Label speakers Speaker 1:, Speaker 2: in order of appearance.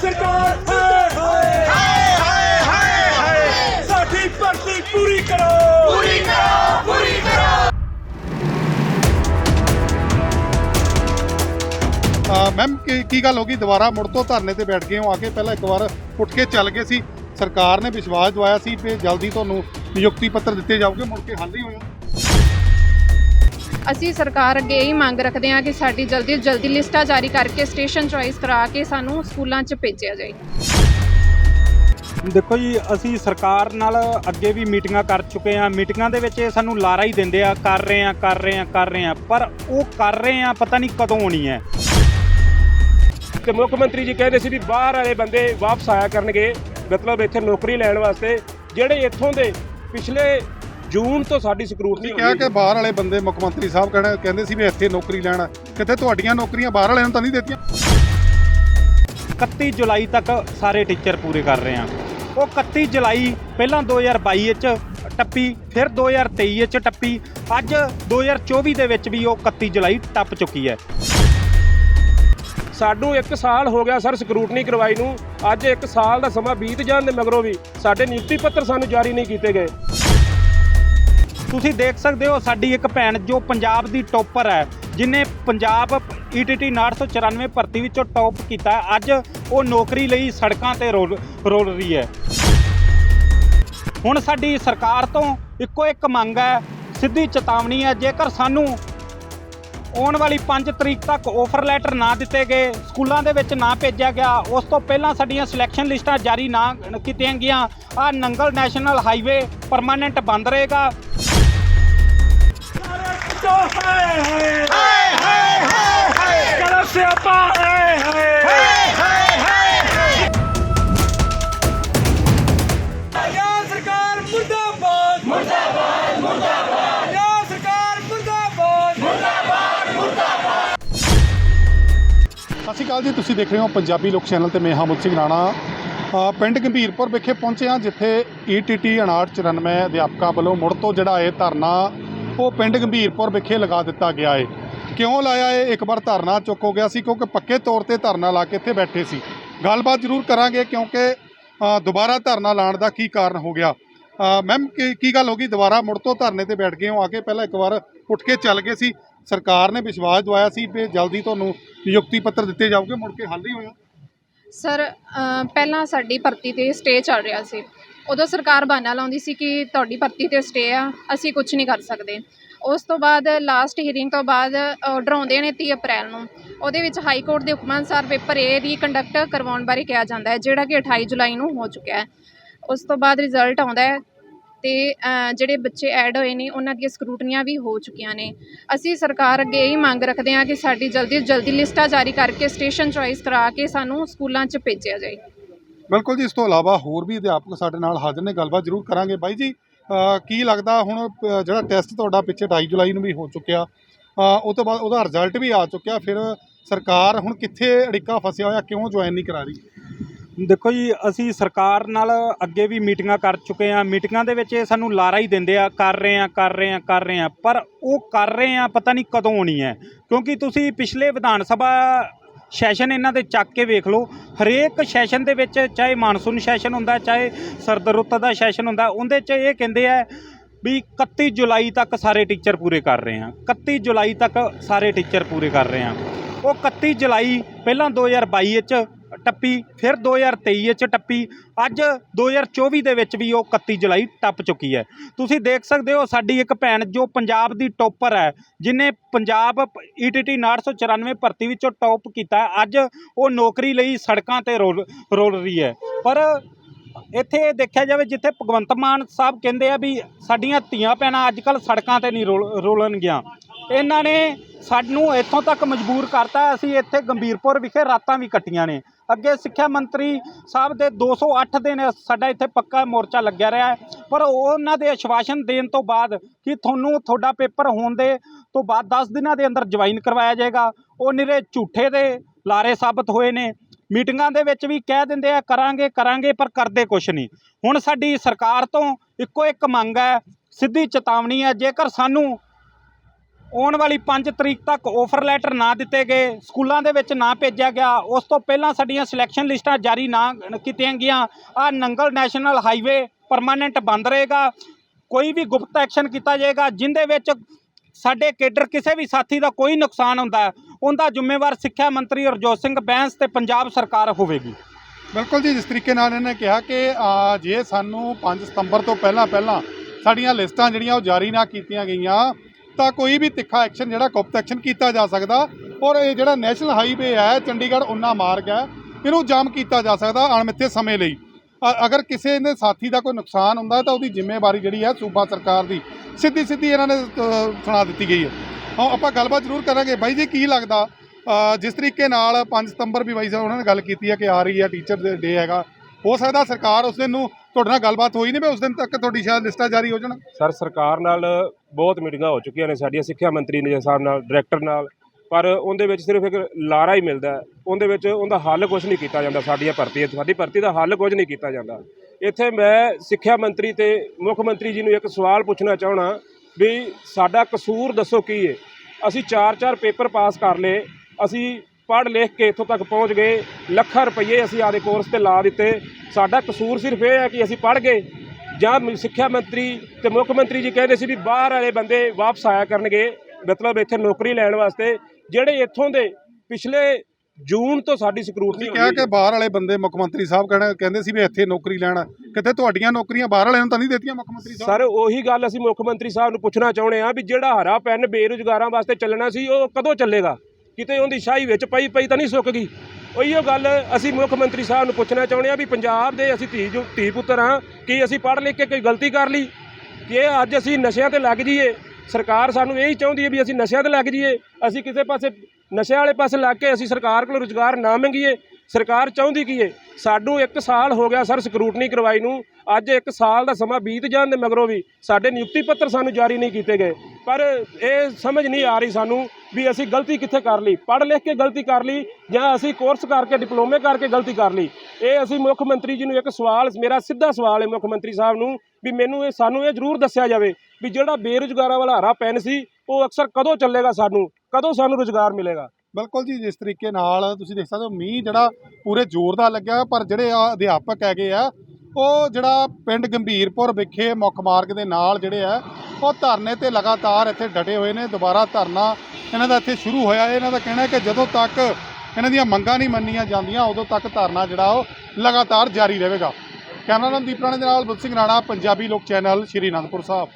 Speaker 1: ਸਰਕਾਰ ਹਾਏ ਹਾਏ। ਹਾਏ ਹਾਏ ਹਾਏ ਸਾਡੀ ਭਰਤੀ ਪੂਰੀ ਕਰੋ। ਪੂਰੀ ਕਰੋ ਪੂਰੀ ਕਰੋ।
Speaker 2: ਮੈਮ ਕੀ ਕੀ ਗੱਲ ਹੋ ਗਈ? ਦੁਬਾਰਾ ਮੁੜ ਤੋਂ ਧਰਨੇ ਤੇ ਬੈਠ ਗਏ ਹੋ ਆ ਕੇ ਪਹਿਲਾਂ ਇੱਕ ਵਾਰ ਉੱਠ ਕੇ ਚੱਲ ਗਏ ਸੀ। ਸਰਕਾਰ ਨੇ ਵਿਸ਼ਵਾਸ ਦਵਾਇਆ ਸੀ ਕਿ ਜਲਦੀ ਤੁਹਾਨੂੰ ਨਿਯੁਕਤੀ ਪੱਤਰ ਦਿੱਤੇ ਜਾਊਗੇ ਮੁੜ ਕੇ ਹੱਲ ਨਹੀਂ ਹੋਇਆ।
Speaker 3: ਅਸੀਂ ਸਰਕਾਰ ਅੱਗੇ ਇਹ ਮੰਗ ਰੱਖਦੇ ਹਾਂ ਕਿ ਸਾਡੀ ਜਲਦੀ ਤੋਂ ਜਲਦੀ ਲਿਸਟਾਂ ਜਾਰੀ ਕਰਕੇ ਸਟੇਸ਼ਨ ਚੁਆਇਸ ਕਰਾ ਕੇ ਸਾਨੂੰ ਸਕੂਲਾਂ 'ਚ ਭੇਜਿਆ ਜਾਏ।
Speaker 4: ਦੇਖੋ ਜੀ ਅਸੀਂ ਸਰਕਾਰ ਨਾਲ ਅੱਗੇ ਵੀ ਮੀਟਿੰਗਾਂ ਕਰ ਚੁੱਕੇ ਹਾਂ। ਮੀਟਿੰਗਾਂ ਦੇ ਵਿੱਚ ਇਹ ਸਾਨੂੰ ਲਾਰਾ ਹੀ ਦਿੰਦੇ ਆ ਕਰ ਰਹੇ ਆ ਕਰ ਰਹੇ ਆ ਕਰ ਰਹੇ ਆ ਪਰ ਉਹ ਕਰ ਰਹੇ ਆ ਪਤਾ ਨਹੀਂ ਕਦੋਂ ਹੋਣੀ ਹੈ।
Speaker 5: ਤੇ ਮੁੱਖ ਮੰਤਰੀ ਜੀ ਕਹਿੰਦੇ ਸੀ ਵੀ ਬਾਹਰ ਵਾਲੇ ਬੰਦੇ ਵਾਪਸ ਆਇਆ ਕਰਨਗੇ। ਮਤਲਬ ਇੱਥੇ ਨੌਕਰੀ ਲੈਣ ਵਾਸਤੇ। ਜਿਹੜੇ ਇੱਥੋਂ ਦੇ ਪਿਛਲੇ ਜੂਨ ਤੋਂ ਸਾਡੀ ਸਕਰੂਟਨੀ
Speaker 2: ਕਿਹਾ ਕਿ ਬਾਹਰ ਵਾਲੇ ਬੰਦੇ ਮੁੱਖ ਮੰਤਰੀ ਸਾਹਿਬ ਕਹਿਣਾ ਕਹਿੰਦੇ ਸੀ ਵੀ ਇੱਥੇ ਨੌਕਰੀ ਲੈਣਾ। ਕਿਤੇ ਤੁਹਾਡੀਆਂ ਨੌਕਰੀਆਂ ਬਾਹਰ ਵਾਲਿਆਂ ਨੂੰ ਤਾਂ ਨਹੀਂ ਦਿੱਤੀਆਂ?
Speaker 4: 31 ਜੁਲਾਈ ਤੱਕ ਸਾਰੇ ਟੀਚਰ ਪੂਰੇ ਕਰ ਰਹੇ ਆ। ਉਹ 31 ਜੁਲਾਈ ਪਹਿਲਾਂ 2022 ਵਿੱਚ ਟੱਪੀ ਫਿਰ 2023 ਵਿੱਚ ਟੱਪੀ ਅੱਜ 2024 ਦੇ ਵਿੱਚ ਵੀ ਉਹ 31 ਜੁਲਾਈ ਟੱਪ ਚੁੱਕੀ ਹੈ।
Speaker 5: ਸਾਨੂੰ 1 ਸਾਲ ਹੋ ਗਿਆ ਸਰ ਸਕਰੂਟਨੀ ਕਰਵਾਈ ਨੂੰ। ਅੱਜ 1 ਸਾਲ ਦਾ ਸਮਾਂ ਬੀਤ ਜਾਣ ਦੇ ਮਗਰੋਂ ਵੀ ਸਾਡੇ ਨਿਯੁਕਤੀ ਪੱਤਰ ਸਾਨੂੰ ਜਾਰੀ ਨਹੀਂ ਕੀਤੇ ਗਏ।
Speaker 4: ਤੁਸੀਂ ਦੇਖ ਸਕਦੇ ਹੋ ਸਾਡੀ ਇੱਕ ਭੈਣ ਜੋ ਪੰਜਾਬ ਦੀ ਟੌਪਰ ਹੈ, ਜਿਨੇ ਪੰਜਾਬ E ਈਟੀਟੀ 994 ਭਰਤੀ ਵਿੱਚੋਂ ਟੌਪ ਕੀਤਾ ਹੈ। ਅੱਜ ਉਹ ਨੌਕਰੀ ਲਈ ਸੜਕਾਂ ਤੇ ਰੋਲ ਰੋਲ ਰਹੀ ਹੈ ਹੁਣ ਸਾਡੀ ਸਰਕਾਰ ਤੋਂ ਇੱਕੋ ਇੱਕ ਮੰਗ ਹੈ, ਸਿੱਧੀ ਚੇਤਾਵਨੀ ਹੈ, ਜੇਕਰ ਸਾਨੂੰ ਆਉਣ ਵਾਲੀ 5 ਤਰੀਕ ਤੱਕ ਆਫਰ ਲੈਟਰ ਨਾ ਦਿੱਤੇ ਗਏ, ਸਕੂਲਾਂ ਦੇ ਵਿੱਚ ਨਾ ਭੇਜਿਆ ਗਿਆ, ਉਸ ਤੋਂ ਪਹਿਲਾਂ ਸਾਡੀਆਂ ਸਿਲੈਕਸ਼ਨ ਲਿਸਟਾਂ ਜਾਰੀ ਨਾ ਕੀਤੀਆਂ ਗਈਆਂ ਆ ਨੰਗਲ ਨੈਸ਼ਨਲ ਹਾਈਵੇ ਪਰਮਾਨੈਂਟ ਬੰਦ ਰਹੇਗਾ
Speaker 1: ਜੋ ਹਾਏ ਹਾਏ ਹਾਏ ਹਾਏ ਹਾਏ ਹਾਏ ਕਲਾ ਸਿਆਪਾ ਹਾਏ ਹਾਏ ਹਾਏ ਹਾਏ ਹਾਏ ਪੰਜਾਬ ਸਰਕਾਰ ਮੁਰਦਾਬਾਦ ਮੁਰਦਾਬਾਦ ਮੁਰਦਾਬਾਦ ਪੰਜਾਬ ਸਰਕਾਰ ਮੁਰਦਾਬਾਦ
Speaker 2: ਸਤਿ ਸ਼੍ਰੀ ਅਕਾਲ ਜੀ ਤੁਸੀਂ ਦੇਖ ਰਹੇ ਹੋ ਪੰਜਾਬੀ ਲੋਕ ਚੈਨਲ ਤੇ ਮੈਂ ਹਾਮੁਦ ਸਿੰਘ ਰਾਣਾ। ਪਿੰਡ ਗੰਭੀਰਪੁਰ ਵਿਖੇ ਪਹੁੰਚੇ ਹਾਂ ਜਿੱਥੇ E ਈਟੀਟੀ 5994 ਅਧਿਆਪਕਾਂ ਵੱਲੋਂ ਮੁੜ ਤੋਂ ਜਿਹੜਾ ਇਹ ਧਰਨਾ ਉਹ ਪਿੰਡ ਗੰਭੀਰਪੁਰ ਵਿਖੇ ਲਗਾ ਦਿੱਤਾ ਗਿਆ ਹੈ ਕਿਉਂ ਲਾਇਆ ਇਹ ਇੱਕ ਵਾਰ ਧਰਨਾ ਚੁੱਕ ਹੋ ਗਿਆ ਸੀ ਕਿਉਂਕਿ ਪੱਕੇ ਤੌਰ ਤੇ ਧਰਨਾ ਲਾ ਕੇ ਇੱਥੇ ਬੈਠੇ ਸੀ। ਗੱਲਬਾਤ ਜ਼ਰੂਰ ਕਰਾਂਗੇ ਕਿਉਂਕਿ ਦੁਬਾਰਾ ਧਰਨਾ ਲਾਉਣ ਦਾ ਕੀ ਕਾਰਨ ਹੋ ਗਿਆ। ਮੈਮ, ਕੀ ਕੀ ਗੱਲ ਹੋ ਗਈ? ਦੁਬਾਰਾ ਮੁੜ ਤੋਂ ਧਰਨੇ ਤੇ ਬੈਠ ਗਏ ਹੋ? ਆ ਕੇ ਪਹਿਲਾਂ ਇੱਕ ਵਾਰ ਉੱਠ ਕੇ ਚੱਲ ਗਏ ਸੀ। ਸਰਕਾਰ ਨੇ ਵਿਸ਼ਵਾਸ ਦਵਾਇਆ ਸੀ ਕਿ ਜਲਦੀ ਤੁਹਾਨੂੰ ਨਿਯੁਕਤੀ ਪੱਤਰ ਦਿੱਤੇ ਜਾਊਗੇ, ਮੁੜ ਕੇ ਹੱਲ ਨਹੀਂ ਹੋਇਆ।
Speaker 3: ਸਰ ਪਹਿਲਾਂ ਸਾਡੀ ਭਰਤੀ ਤੇ ਸਟੇ ਚੱਲ ਰਿਹਾ ਸੀ। ਉਦੋਂ ਸਰਕਾਰ ਬਹਾਨਾ ਲਾਉਂਦੀ ਸੀ ਕਿ ਤੁਹਾਡੀ ਭਰਤੀ ਤੇ ਸਟੇ ਆ, ਅਸੀਂ ਕੁਝ ਨਹੀਂ ਕਰ ਸਕਦੇ। ਉਸ ਤੋਂ ਬਾਅਦ ਲਾਸਟ ਹੀਅਰਿੰਗ ਤੋਂ ਬਾਅਦ ਆਰਡਰ ਆਉਂਦੇ ਨੇ 30 ਅਪ੍ਰੈਲ ਨੂੰ। ਉਹਦੇ ਵਿੱਚ ਹਾਈ ਕੋਰਟ ਦੇ ਹੁਕਮਾਂ ਅਨੁਸਾਰ ਪੇਪਰ ਏ ਰੀਕੰਡਕਟ ਕਰਵਾਉਣ ਬਾਰੇ ਕਿਹਾ ਜਾਂਦਾ ਹੈ, ਜਿਹੜਾ ਕਿ 28 ਜੁਲਾਈ ਨੂੰ ਹੋ ਚੁੱਕਿਆ ਹੈ। ਉਸ ਤੋਂ ਬਾਅਦ ਰਿਜ਼ਲਟ ਆਉਂਦਾ ਹੈ ਤੇ ਜਿਹੜੇ ਬੱਚੇ ਐਡ ਹੋਏ ਨੇ, ਉਹਨਾਂ ਦੀਆਂ ਸਕਰੂਟਨੀਆਂ ਵੀ ਹੋ ਚੁੱਕੀਆਂ ਨੇ। ਅਸੀਂ ਸਰਕਾਰ ਅੱਗੇ ਇਹ ਮੰਗ ਰੱਖਦੇ ਹਾਂ ਕਿ ਸਾਡੀ ਜਲਦੀ ਜਲਦੀ ਲਿਸਟਾਂ ਜਾਰੀ ਕਰਕੇ ਸਟੇਸ਼ਨ ਚੁਆਇਸ ਕਰਾ ਕੇ ਸਾਨੂੰ ਸਕੂਲਾਂ 'ਚ ਭੇਜਿਆ ਜਾਏ।
Speaker 2: ਬਿਲਕੁਲ ਜੀ, ਇਸ ਤੋਂ ਇਲਾਵਾ ਹੋਰ ਵੀ ਅਧਿਆਪਕ ਸਾਡੇ ਨਾਲ ਹਾਜ਼ਰ ਨੇ, ਗੱਲਬਾਤ ਜ਼ਰੂਰ ਕਰਾਂਗੇ। ਬਾਈ ਜੀ ਕੀ ਲੱਗਦਾ ਹੁਣ ਜਿਹੜਾ ਟੈਸਟ ਤੁਹਾਡਾ ਪਿੱਛੇ 28 ਜੁਲਾਈ ਨੂੰ ਵੀ ਹੋ ਚੁੱਕਿਆ ਉਹ ਤੋਂ ਬਾਅਦ ਉਹਦਾ ਰਿਜ਼ਲਟ ਵੀ ਆ ਚੁੱਕਿਆ, ਫਿਰ ਸਰਕਾਰ ਹੁਣ ਕਿੱਥੇ ਅੜਿੱਕਾ ਫਸਿਆ ਹੋਇਆ, ਕਿਉਂ ਜੁਆਇਨ ਨਹੀਂ ਕਰਾ ਰਹੀ?
Speaker 4: ਦੇਖੋ ਜੀ, ਅਸੀਂ ਸਰਕਾਰ ਨਾਲ ਅੱਗੇ ਵੀ ਮੀਟਿੰਗਾਂ ਕਰ ਚੁੱਕੇ ਹਾਂ। ਮੀਟਿੰਗਾਂ ਦੇ ਵਿੱਚ ਇਹ ਸਾਨੂੰ ਲਾਰਾ ਹੀ ਦਿੰਦੇ ਆ, ਕਰ ਰਹੇ ਆ ਕਰ ਰਹੇ ਆ ਕਰ ਰਹੇ ਆ ਪਰ ਉਹ ਕਰ ਰਹੇ ਆ ਪਤਾ ਨਹੀਂ ਕਦੋਂ ਹੋਣੀ ਹੈ। ਕਿਉਂਕਿ ਤੁਸੀਂ ਪਿਛਲੇ ਵਿਧਾਨ ਸਭਾ ਸੈਸ਼ਨ ਇਹਨਾਂ ਦੇ ਚੱਕ ਕੇ ਵੇਖ ਲਓ। ਹਰੇਕ ਸੈਸ਼ਨ ਦੇ ਵਿੱਚ ਚਾਹੇ ਮਾਨਸੂਨ ਸੈਸ਼ਨ ਹੁੰਦਾ, ਚਾਹੇ ਸਰਦ ਰੁੱਤ ਦਾ ਸੈਸ਼ਨ ਹੁੰਦਾ, ਉਹਦੇ 'ਚ ਇਹ ਕਹਿੰਦੇ ਆ ਵੀ 31 ਜੁਲਾਈ ਤੱਕ ਸਾਰੇ ਟੀਚਰ ਪੂਰੇ ਕਰ ਰਹੇ ਆ। 31 ਜੁਲਾਈ ਤੱਕ ਸਾਰੇ ਟੀਚਰ ਪੂਰੇ ਕਰ ਰਹੇ ਆ। ਉਹ 31 ਜੁਲਾਈ ਪਹਿਲਾਂ 2022 ਵਿੱਚ ਟੱਪੀ, ਫਿਰ 2023 ਵਿੱਚ ਟੱਪੀ, ਅੱਜ 2024 ਦੇ ਵਿੱਚ ਵੀ ਉਹ 31 ਜੁਲਾਈ ਟੱਪ ਚੁੱਕੀ ਹੈ। ਤੁਸੀਂ ਦੇਖ ਸਕਦੇ ਹੋ ਸਾਡੀ ਇੱਕ ਭੈਣ ਜੋ ਪੰਜਾਬ ਦੀ ਟੌਪਰ ਹੈ, ਜਿਨੇ ਪੰਜਾਬ E ਈਟੀਟੀ 994 ਭਰਤੀ ਵਿੱਚੋਂ ਟੌਪ ਕੀਤਾ ਅੱਜ ਉਹ ਨੌਕਰੀ ਲਈ ਸੜਕਾਂ ਤੇ ਰੋਲ ਰੋਲ ਰਹੀ ਹੈ। ਪਰ ਇੱਥੇ ਦੇਖਿਆ ਜਾਵੇ, ਜਿੱਥੇ ਭਗਵੰਤ ਮਾਨ ਸਾਹਿਬ ਕਹਿੰਦੇ ਆ ਵੀ ਸਾਡੀਆਂ ਧੀਆਂ ਭੈਣਾਂ ਅੱਜ ਕੱਲ ਸੜਕਾਂ ਤੇ ਨਹੀਂ ਰੋਲ- ਰੋਲਣਗੀਆਂ। ਇਹਨਾਂ ਨੇ ਸਾਨੂੰ ਇੱਥੋਂ ਤੱਕ ਮਜਬੂਰ ਕਰਤਾ, ਅਸੀਂ ਇੱਥੇ ਗੰਭੀਰਪੁਰ ਵਿਖੇ ਰਾਤਾਂ ਵੀ ਕੱਟੀਆਂ ਨੇ। ਅੱਗੇ ਸਿੱਖਿਆ ਮੰਤਰੀ ਸਾਹਿਬ ਦੇ 208 ਦਿਨ ਸਾਡਾ ਇੱਥੇ ਪੱਕਾ ਮੋਰਚਾ ਲੱਗਿਆ ਰਿਹਾ ਹੈ। ਪਰ ਉਹਨਾਂ ਦੇ ਅਸ਼ਵਾਸਨ ਦੇਣ ਤੋਂ ਬਾਅਦ ਕਿ ਤੁਹਾਨੂੰ ਤੁਹਾਡਾ ਪੇਪਰ ਹੋਣ ਦੇ ਤੋਂ ਬਾਅਦ 10 ਦਿਨਾਂ ਦੇ ਅੰਦਰ ਜੁਆਇਨ ਕਰਵਾਇਆ ਜਾਏਗਾ, ਉਹ ਨਿਰੇ ਝੂਠੇ ਦੇ ਲਾਰੇ ਸਾਬਤ ਹੋਏ ਨੇ। ਮੀਟਿੰਗਾਂ ਦੇ ਵਿੱਚ ਵੀ ਕਹਿ ਦਿੰਦੇ ਆ, ਕਰਾਂਗੇ ਕਰਾਂਗੇ, ਪਰ ਕਰਦੇ ਕੁਛ ਨਹੀਂ। ਹੁਣ ਸਾਡੀ ਸਰਕਾਰ ਤੋਂ ਇੱਕੋ ਇੱਕ ਮੰਗ ਹੈ, ਸਿੱਧੀ ਚੇਤਾਵਨੀ ਹੈ, ਜੇਕਰ ਸਾਨੂੰ ਆਉਣ ਵਾਲੀ 5 ਤਰੀਕ ਤੱਕ ਆਫਰ ਲੈਟਰ ਨਾ ਦਿੱਤੇ ਗਏ, ਸਕੂਲਾਂ ਦੇ ਵਿੱਚ ਨਾ ਭੇਜਿਆ ਗਿਆ। ਉਸ ਤੋਂ ਪਹਿਲਾਂ ਸਾਡੀਆਂ ਸਿਲੈਕਸ਼ਨ ਲਿਸਟਾਂ ਜਾਰੀ ਨਾ ਕੀਤੀਆਂ ਗਈਆਂ। ਆ ਨੰਗਲ ਨੈਸ਼ਨਲ ਹਾਈਵੇ ਪਰਮਾਨੈਂਟ ਬੰਦ ਰਹੇਗਾ। ਕੋਈ ਵੀ ਗੁਪਤ ਐਕਸ਼ਨ ਕੀਤਾ ਜਾਏਗਾ, ਜਿੰਦੇ ਵਿੱਚ ਸਾਡੇ ਕੇਡਰ ਕਿਸੇ ਵੀ ਸਾਥੀ ਦਾ ਕੋਈ ਨੁਕਸਾਨ ਹੁੰਦਾ ਉਹਦਾ ਜ਼ਿੰਮੇਵਾਰ ਸਿੱਖਿਆ ਮੰਤਰੀ ਹਰਜੋਤ ਸਿੰਘ ਬੈਂਸ ਤੇ ਪੰਜਾਬ ਸਰਕਾਰ ਹੋਵੇਗੀ।
Speaker 2: ਬਿਲਕੁਲ ਜੀ, ਜਿਸ ਤਰੀਕੇ ਨਾਲ ਇਹਨੇ ਕਿਹਾ ਕਿ ਜੇ ਸਾਨੂੰ 5 ਸਤੰਬਰ ਤੋਂ ਪਹਿਲਾਂ ਪਹਿਲਾਂ ਸਾਡੀਆਂ ਲਿਸਟਾਂ ਜਿਹੜੀਆਂ ਉਹ ਜਾਰੀ ਨਾ ਕੀਤੀਆਂ ਗਈਆਂ ਤਾਂ ਕੋਈ ਵੀ ਤਿੱਖਾ ਐਕਸ਼ਨ ਜਿਹੜਾ ਗੁਪਤ ਐਕਸ਼ਨ ਕੀਤਾ ਜਾ ਸਕਦਾ, ਔਰ ਇਹ ਜਿਹੜਾ ਨੈਸ਼ਨਲ ਹਾਈਵੇ ਹੈ, ਚੰਡੀਗੜ੍ਹ ਉਨਾ ਮਾਰਗ ਹੈ, ਇਹਨੂੰ ਜਾਮ ਕੀਤਾ ਜਾ ਸਕਦਾ ਅਣਮਿੱਥੇ ਸਮੇਂ ਲਈ। ਅਗਰ ਕਿਸੇ ਦੇ ਸਾਥੀ ਦਾ ਕੋਈ ਨੁਕਸਾਨ ਹੁੰਦਾ ਤਾਂ ਉਹਦੀ ਜ਼ਿੰਮੇਵਾਰੀ ਜਿਹੜੀ ਹੈ ਸੂਬਾ ਸਰਕਾਰ ਦੀ। ਸਿੱਧੀ ਸਿੱਧੀ ਇਹਨਾਂ ਨੇ ਸੁਣਾ ਦਿੱਤੀ ਗਈ ਹੈ। ਹਾਂ ਆਪਾਂ ਗੱਲਬਾਤ ਜ਼ਰੂਰ ਕਰਾਂਗੇ। ਬਾਈ ਜੀ, ਕੀ ਲੱਗਦਾ? ਜਿਸ ਤਰੀਕੇ ਨਾਲ 5 ਸਤੰਬਰ ਵੀ ਬਾਈ ਸਾਹਿਬ ਉਹਨਾਂ ਨੇ ਗੱਲ ਕੀਤੀ ਹੈ ਕਿ ਆ ਰਹੀ ਹੈ ਟੀਚਰ ਡੇ ਹੈਗਾ। ਹੋ ਸਕਦਾ ਸਰਕਾਰ ਉਸ ਦਿਨ ਨੂੰ ਤੁਹਾਡੇ ਨਾਲ ਗੱਲਬਾਤ ਹੋਈ ਨਹੀਂ ਵੀ ਉਸ ਦਿਨ ਤੱਕ ਤੁਹਾਡੀ ਸ਼ਾਇਦ ਲਿਸਟਾਂ ਜਾਰੀ ਹੋ ਜਾਣ?
Speaker 5: ਸਰ, ਸਰਕਾਰ ਨਾਲ ਬਹੁਤ ਮੀਟਿੰਗਾਂ ਹੋ ਚੁੱਕੀਆਂ ਨੇ, ਸਾਡੀਆਂ ਸਿੱਖਿਆ ਮੰਤਰੀ ਨੇ ਸਾਹਿਬ ਨਾਲ, ਡਾਇਰੈਕਟਰ ਨਾਲ, ਪਰ ਉਹਦੇ ਵਿੱਚ ਸਿਰਫ ਇੱਕ ਲਾਰਾ ਹੀ ਮਿਲਦਾ ਉਹਦੇ ਵਿੱਚ ਉਹਦਾ ਹੱਲ ਕੁਝ ਨਹੀਂ ਕੀਤਾ ਜਾਂਦਾ, ਸਾਡੀਆਂ ਭਰਤੀ ਸਾਡੀ ਭਰਤੀ ਦਾ ਹੱਲ ਕੁਝ ਨਹੀਂ ਕੀਤਾ ਜਾਂਦਾ। ਇੱਥੇ ਮੈਂ ਸਿੱਖਿਆ ਮੰਤਰੀ ਤੇ ਮੁੱਖ ਮੰਤਰੀ ਜੀ ਨੂੰ ਇੱਕ ਸਵਾਲ ਪੁੱਛਣਾ ਚਾਹਣਾ ਵੀ ਸਾਡਾ ਕਸੂਰ ਦੱਸੋ ਕੀ ਹੈ ਅਸੀਂ ਚਾਰ ਚਾਰ ਪੇਪਰ ਪਾਸ ਕਰ ਲਏ, ਅਸੀਂ ਪੜ੍ਹ ਲਿਖ ਕੇ ਇੱਥੋਂ ਤੱਕ ਪਹੁੰਚ ਗਏ। ਲੱਖਾਂ ਰੁਪਏ ਅਸੀਂ ਆਦੇ ਕੋਰਸ ਤੇ ਲਾ ਦਿੱਤੇ। ਸਾਡਾ ਕਸੂਰ ਸਿਰਫ ਇਹ ਹੈ ਕਿ ਅਸੀਂ ਪੜ੍ਹ ਗਏ। ਜਾਂ ਸਿੱਖਿਆ ਮੰਤਰੀ ਤੇ ਮੁੱਖ ਮੰਤਰੀ ਜੀ ਕਹਿੰਦੇ ਸੀ ਵੀ ਬਾਹਰ ਵਾਲੇ ਬੰਦੇ ਵਾਪਸ ਆਇਆ ਕਰਨਗੇ। ਮਤਲਬ ਇੱਥੇ ਨੌਕਰੀ ਲੈਣ ਵਾਸਤੇ। ਜਿਹੜੇ ਇੱਥੋਂ ਦੇ ਪਿਛਲੇ ਜੂਨ ਤੋਂ ਸਾਡੀ
Speaker 2: ਤੁਸੀਂ ਕਿਹਾ ਕਿ ਬਾਹਰ ਵਾਲੇ ਬੰਦੇ ਮੁੱਖ ਮੰਤਰੀ ਸਾਹਿਬ ਕਹਿੰਦੇ ਸੀ ਵੀ ਇੱਥੇ ਨੌਕਰੀ ਲੈਣ। ਕਿਤੇ ਤੁਹਾਡੀਆਂ ਨੌਕਰੀਆਂ ਬਾਹਰ ਵਾਲਿਆਂ ਨੂੰ ਤਾਂ ਨਹੀਂ ਦਿੱਤੀਆਂ ਮੁੱਖ ਮੰਤਰੀ ਸਾਹਿਬ?
Speaker 5: ਸਰ ਉਹੀ ਗੱਲ ਅਸੀਂ ਮੁੱਖ ਮੰਤਰੀ ਸਾਹਿਬ ਨੂੰ ਪੁੱਛਣਾ ਚਾਹੁੰਦੇ ਆ ਵੀ ਜਿਹੜਾ ਹਰਾ ਪੈਨ ਬੇਰੁਜ਼ਗਾਰਾਂ ਵਾਸਤੇ ਚੱਲਣਾ ਸੀ ਉਹ ਕਦੋਂ ਚੱਲੇਗਾ? ਕਿਤੇ ਉਹਦੀ ਸ਼ਾਹੀ ਵਿੱਚ ਪਈ ਪਈ ਤਾਂ ਨਹੀਂ ਸੁੱਕ ਗਈ। ਉਹੀਓ ਗੱਲ ਅਸੀਂ ਮੁੱਖ ਮੰਤਰੀ ਸਾਹਿਬ ਨੂੰ ਪੁੱਛਣਾ ਚਾਹੁੰਦੇ ਆ ਵੀ ਪੰਜਾਬ ਦੇ ਅਸੀਂ ਧੀ ਜੋ, ਧੀ ਪੁੱਤਰ ਹਾਂ, ਕਿ ਅਸੀਂ ਪੜ੍ਹ ਲਿਖ ਕੇ ਕੋਈ ਗਲਤੀ ਕਰ ਲਈ? ਕਿ ਅੱਜ ਅਸੀਂ ਨਸ਼ਿਆਂ ਤੇ ਲੱਗ ਜਾਈਏ? ਸਰਕਾਰ ਸਾਨੂੰ ਇਹੀ ਚਾਹੁੰਦੀ ਹੈ ਵੀ ਅਸੀਂ ਨਸ਼ਿਆਂ ਤੇ ਲੱਗ ਜਾਈਏ? ਅਸੀਂ ਕਿਸੇ ਪਾਸੇ, ਨਸ਼ਿਆਂ ਵਾਲੇ ਪਾਸੇ ਲੱਗ ਕੇ ਅਸੀਂ ਸਰਕਾਰ ਕੋਲ ਰੁਜ਼ਗਾਰ ਨਾ ਮੰਗੀਏ? ਸਰਕਾਰ ਚਾਹੁੰਦੀ ਕੀ ਹੈ ਸਾਨੂੰ 1 ਸਾਲ ਹੋ ਗਿਆ ਸਰ ਸਕਰੂਟਨੀ ਕਰਵਾਈ ਨੂੰ। ਅੱਜ 1 ਸਾਲ ਦਾ ਸਮਾਂ ਬੀਤ ਜਾਣ ਦੇ ਮਗਰੋਂ ਵੀ ਸਾਡੇ ਨਿਯੁਕਤੀ ਪੱਤਰ ਸਾਨੂੰ ਜਾਰੀ ਨਹੀਂ ਕੀਤੇ ਗਏ। ਪਰ ਇਹ ਸਮਝ ਨਹੀਂ ਆ ਰਹੀ ਸਾਨੂੰ ਵੀ ਅਸੀਂ ਗਲਤੀ ਕਿੱਥੇ ਕਰ ਲਈ। ਪੜ੍ਹ ਲਿਖ ਕੇ ਗਲਤੀ ਕਰ ਲਈ ਜਾਂ ਅਸੀਂ ਕੋਰਸ ਕਰਕੇ ਡਿਪਲੋਮੇ ਕਰਕੇ ਗਲਤੀ ਕਰ ਲਈ। ਇਹ ਅਸੀਂ ਮੁੱਖ ਮੰਤਰੀ ਜੀ ਨੂੰ ਇੱਕ ਸਵਾਲ, ਮੇਰਾ ਸਿੱਧਾ ਸਵਾਲ ਹੈ ਮੁੱਖ ਮੰਤਰੀ ਸਾਹਿਬ ਨੂੰ ਵੀ ਮੈਨੂੰ ਇਹ, ਸਾਨੂੰ ਇਹ ਜ਼ਰੂਰ ਦੱਸਿਆ ਜਾਵੇ ਵੀ ਜਿਹੜਾ ਬੇਰੁਜ਼ਗਾਰਾਂ ਵਾਲਾ ਹਰਾ ਪੈਨ ਸੀ, ਉਹ ਅਕਸਰ ਕਦੋਂ ਚੱਲੇਗਾ ਸਾਨੂੰ? ਕਦੋਂ ਸਾਨੂੰ ਰੁਜ਼ਗਾਰ ਮਿਲੇਗਾ?
Speaker 2: ਬਿਲਕੁਲ ਜੀ, ਜਿਸ ਤਰੀਕੇ ਨਾਲ ਤੁਸੀਂ ਦੇਖ ਸਕਦੇ ਹੋ, ਮੀਂਹ ਜਿਹੜਾ ਪੂਰੇ ਜ਼ੋਰ ਦਾ ਲੱਗਿਆ ਪਰ ਜਿਹੜੇ ਆ ਅਧਿਆਪਕ ਹੈਗੇ ਆ, ਉਹ ਜਿਹੜਾ ਪਿੰਡ ਗੰਭੀਰਪੁਰ ਵਿਖੇ ਮੁੱਖ ਮਾਰਗ ਦੇ ਨਾਲ ਜਿਹੜੇ ਆ, ਉਹ ਧਰਨੇ ਤੇ ਲਗਾਤਾਰ ਇੱਥੇ ਡਟੇ ਹੋਏ ਨੇ। ਦੁਬਾਰਾ ਧਰਨਾ ਇਹਨਾਂ ਦਾ ਇੱਥੇ ਸ਼ੁਰੂ ਹੋਇਆ। ਹੈ। ਇਹਨਾਂ ਦਾ ਕਹਿਣਾ ਹੈ ਕਿ ਜਦੋਂ ਤੱਕ ਇਹਨਾਂ ਦੀਆਂ ਮੰਗਾਂ ਨਹੀਂ ਮੰਨੀਆਂ ਜਾਂਦੀਆਂ, ਉਦੋਂ ਤੱਕ ਧਰਨਾ ਜਿਹੜਾ ਉਹ ਲਗਾਤਾਰ ਜਾਰੀ ਰਹੇਗਾ। ਕੈਮਰਾਮੈਨ ਦੀਪ ਰਾਣੇ ਦੇ ਨਾਲ ਬੁੱਧ ਸਿੰਘ ਰਾਣਾ, ਪੰਜਾਬੀ ਲੋਕ ਚੈਨਲ, ਸ਼੍ਰੀ ਅਨੰਦਪੁਰ ਸਾਹਿਬ।